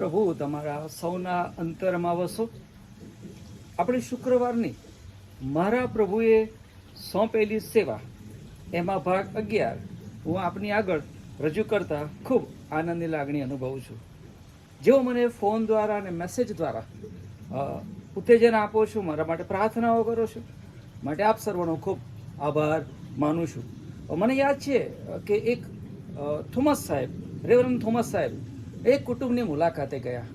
પ્રભુ, તમારા સૌના અંતરમાં વસો આપણે શુક્રવારની મારા પ્રભુએ સોંપેલી સેવા, એમાં ભાગ અગિયાર. હું આપની આગળ રજૂ કરતા ખૂબ આનંદની લાગણી અનુભવું છું. જેઓ મને ફોન દ્વારા અને મેસેજ દ્વારા ઉત્તેજન આપો છો, મારા માટે પ્રાર્થનાઓ કરો છો. માટે આપ સર્વનો ખૂબ આભાર માનું છું. મને યાદ છે કે એક થોમસ સાહેબ, રેવરન થોમસ સાહેબ એક કુટુંબની મુલાકાતે ગયા.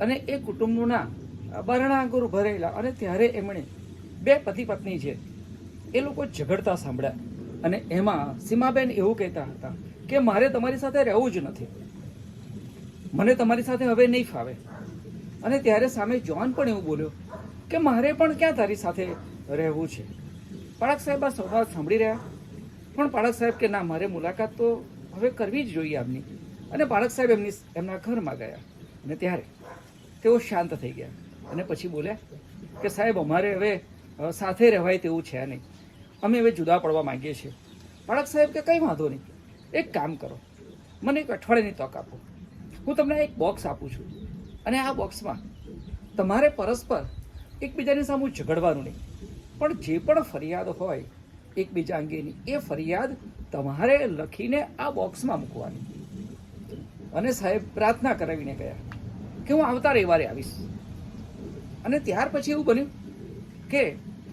અને એ કુટુંબનું બરણાગુર ભરેલા અને ત્યારે એમણે બે પતિ પત્ની છે, એ લોકો ઝઘડતા સાંભળ્યા. અને એમાં સીમાબેન એવું કહેતા હતા કે મારે તમારી સાથે રહેવું જ નથી. મને તમારી સાથે હવે નહીં ફાવે. અને ત્યારે સામે જોન પણ એવું બોલ્યો કે મારે પણ ક્યાં તારી સાથે રહેવું છે? પાળક સાહેબ આ સંવાદ સાંભળી રહ્યા? પણ પાળક સાહેબ કે ના, મારે મુલાકાત તો હવે કરવી જ જોઈએ આમની અને બાળક સાહેબ એમની એમના ઘરમાં ગયા. અને ત્યારે તેઓ શાંત થઈ ગયા. અને પછી બોલ્યા કે સાહેબ, અમારે હવે સાથે રહેવાય તેવું છે નહીં. અમે હવે જુદા પડવા માંગીએ છીએ. પાળક સાહેબ કે કંઈ વાંધો નહીં. એક કામ કરો. મને એક અઠવાડિયાની તક આપો. હું તમને એક બોક્સ આપું છું. અને આ બોક્સમાં તમારે પરસ્પર એકબીજાની સામે ઝઘડવાનું નહીં. પણ જે પણ ફરિયાદ હોય, એકબીજા અંગેની, એ ફરિયાદ તમારે લખીને આ બોક્સમાં મૂકવાની. અને સાહેબ પ્રાર્થના કરાવીને ગયા કે હું આવતા રવિવારે આવીશ. અને ત્યાર પછી એવું બન્યું કે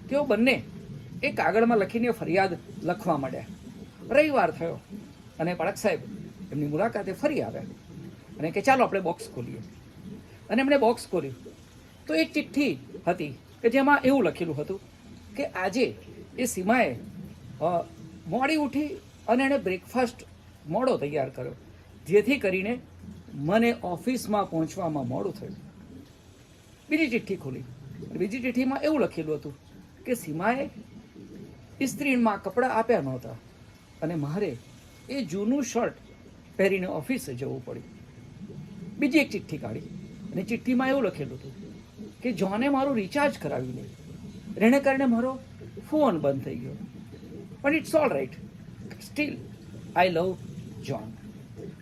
તેઓ બંને એ કાગળમાં લખીને ફરિયાદ લખવા માંડ્યા. રવિવાર થયો અને પાળક સાહેબ એમની મુલાકાતે ફરી આવ્યા અને કે ચાલો આપણે બોક્સ ખોલીએ. અને એમણે બોક્સ ખોલ્યું તો એક ચિઠ્ઠી હતી કે જેમાં એવું લખેલું હતું કે આજે એ સીમાએ મોડી ઉઠી અને એણે બ્રેકફાસ્ટ મોડો તૈયાર કર્યો. જેથી કરીને મને ઓફિસમાં પહોંચવામાં મોડું થયું. બીજી ચિઠ્ઠી ખોલી. બીજી ચિઠ્ઠીમાં એવું લખેલું હતું કે, સીમાએ ઇસ્ત્રીમાં કપડાં આપ્યા નહોતા અને મારે એ જૂનું શર્ટ પહેરીને ઓફિસે જવું પડ્યું. બીજી એક ચિઠ્ઠી કાઢી અને ચિઠ્ઠીમાં એવું લખેલું હતું કે, જોને મારું રિચાર્જ કરાવી નહીં એને કારણે મારો ફોન બંધ થઈ ગયો. પણ it's all right still I love John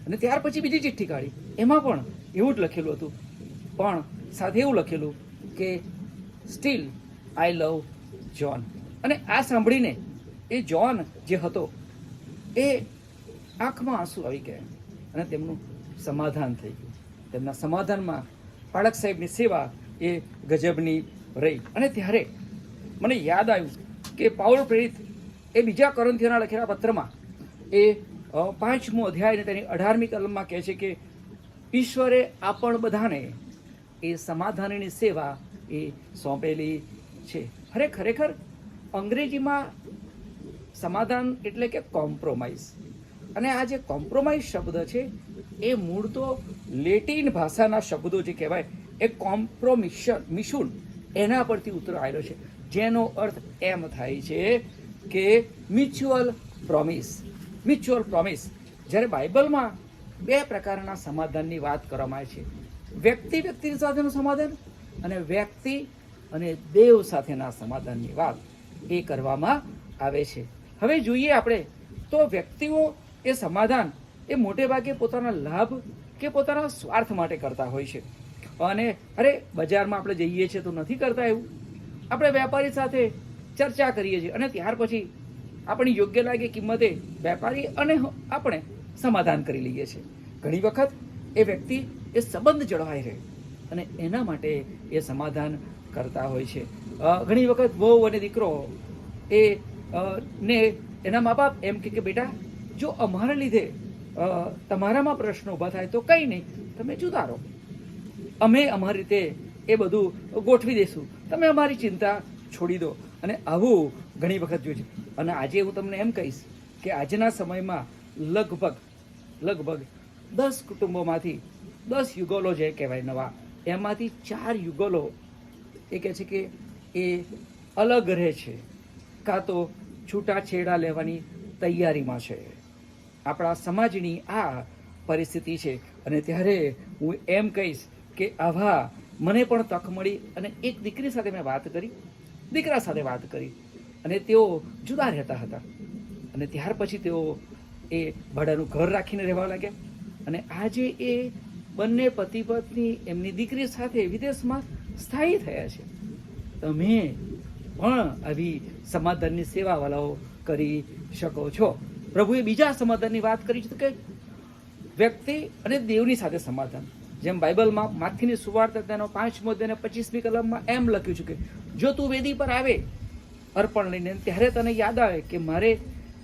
અને ત્યાર પછી બીજી ચિઠ્ઠી કાઢી. એમાં પણ એવું જ લખેલું હતું. પણ સાથે એવું લખેલું કે સ્ટીલ આઈ લવ જોન અને આ સાંભળીને એ જોન જે હતો, એ આંખમાં આંસુ આવી ગયા. અને તેમનું સમાધાન થઈ ગયું. તેમના સમાધાનમાં પાળક સાહેબની સેવા એ ગજબની રહી. અને ત્યારે મને યાદ આવ્યું કે પાઉલ પ્રેરિત એ બીજા કરંથીઓના લખેલા પત્રમાં એ પાંચમો અધ્યાય તેની અઢારમી કલમમાં કહે છે કે, ઈશ્વરે આપણ બધાને એ સમાધાનની સેવા એ સોંપેલી છે. અરે, ખરેખર અંગ્રેજીમાં સમાધાન એટલે કે કોમ્પ્રોમાઇઝ. અને આ જે કોમ્પ્રોમાઇઝ શબ્દ છે, એ મૂળ તો લેટિન ભાષાના શબ્દો જે કહેવાય, એ કોમ્પ્રોમિશન, મિશુન, એના પરથી ઉતરો આવેલો છે. જેનો અર્થ એમ થાય છે કે, મ્યુચ્યુઅલ પ્રોમિસ. મ્યુચ્યુઅલ પ્રોમિસ જ્યારે બાઇબલમાં બે પ્રકારના સમાધાનની વાત કરવામાં આવે છે. વ્યક્તિ વ્યક્તિ સાથેનું સમાધાન અને વ્યક્તિ અને દેવ સાથેના સમાધાનની વાત એ કરવામાં આવે છે. હવે જોઈએ આપણે, તો વ્યક્તિઓ એ સમાધાન એ મોટે ભાગે પોતાના લાભ કે પોતાના સ્વાર્થ માટે કરતા હોય છે. અને અરે, બજારમાં આપણે જઈએ છીએ તો નથી કરતા એવું? આપણે વેપારી સાથે ચર્ચા કરીએ છીએ અને ત્યાર પછી આપણી યોગ્ય લાગે કિંમતે વેપારી અને આપણે સમાધાન કરી લઈએ છીએ. ઘણી વખત એ વ્યક્તિ એ સંબંધ જળવાઈ રહે અને એના માટે એ સમાધાન કરતા હોય છે. ઘણી વખત વહુ અને દીકરો એ ને એના મા બાપ એમ કે બેટા, જો અમારા લીધે તમારામાં પ્રશ્ન ઊભા થાય તો કંઈ નહીં, તમે જુદા રહો. અમે અમારી રીતે એ બધું ગોઠવી દઈશું તમે અમારી ચિંતા છોડી દો. અને આવું ઘણી વખત જોયું છે. અને આજે હું તમને એમ કહીશ કે આજના સમયમાં લગભગ લગભગ દસ કુટુંબોમાંથી દસ યુગલો જે કહેવાય નવા, એમાંથી ચાર યુગલો એ કહે છે કે એ અલગ રહે છે. કાં તો છૂટાછેડા લેવાની તૈયારીમાં છે. આપણા સમાજની આ પરિસ્થિતિ છે. અને ત્યારે હું એમ કહીશ કે આવા મને પણ તક મળી અને એક દીકરી સાથે મેં વાત કરી, દીકરા સાથે વાત કરી. અને તેઓ જુદા રહેતા હતા. અને ત્યાર પછી તેઓ એ ભાડાનું ઘર રાખીને રહેવા લાગ્યા. અને આજે એ બંને પતિ પત્ની એમની દીકરી સાથે વિદેશમાં સ્થાયી થયા છે. તમે પણ આવી સમાધાનની સેવાવાળાઓ કરી શકો છો. પ્રભુએ બીજા સમાધાનની વાત કરી છે કે વ્યક્તિ અને દેવની સાથે સમાધાન. જેમ બાઇબલમાં માથીની સુવાર્તા તેનો પાંચમો અને પચીસમી કલમમાં એમ લખ્યું છે કે, જો તું વેદી પર આવે અર્પણ લઈને ત્યારે તને યાદ આવે કે મારે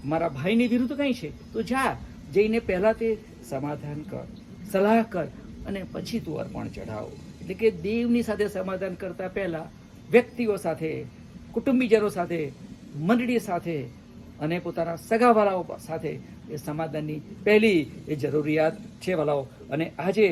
મારા ભાઈની વિરુદ્ધ કંઈ છે? તો જા, જઈને પહેલાં તે સમાધાન કર, સલાહ કર અને પછી તું અર્પણ ચઢાવ. એટલે કે દેવની સાથે સમાધાન કરતા પહેલાં વ્યક્તિઓ સાથે, કુટુંબીજનો સાથે, મંડળી સાથે અને પોતાના સગાવાલાઓ સાથે એ સમાધાનની પહેલી એ જરૂરિયાત છે વાલાઓ. અને આજે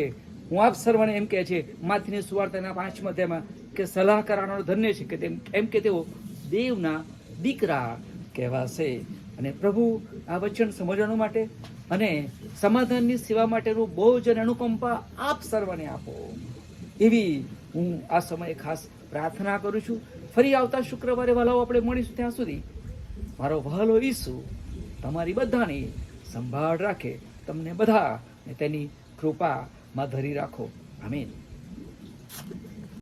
હું આપ સર્વને એમ કહે છે માથીની સુવાર્તાના પાંચમા તેમાં કે સલાહ ધન્ય છે કે તેમ, એમ કે તેઓ દેવના દીકરા કહેવાશે. અને પ્રભુ આ વચન સમજવાનું માટે અને સમાધાનની સેવા માટેનું બહુ જ અનુકંપા આપ સર્વને આપો. એવી હું આ સમયે ખાસ પ્રાર્થના કરું છું. ફરી આવતા શુક્રવારે વાલાઓ આપણે મળીશું ત્યાં સુધી. મારો વહાલો ઈસુ તમારી બધાની સંભાળ રાખે, તમને બધા તેની કૃપામાં ધરી રાખો. આમીન.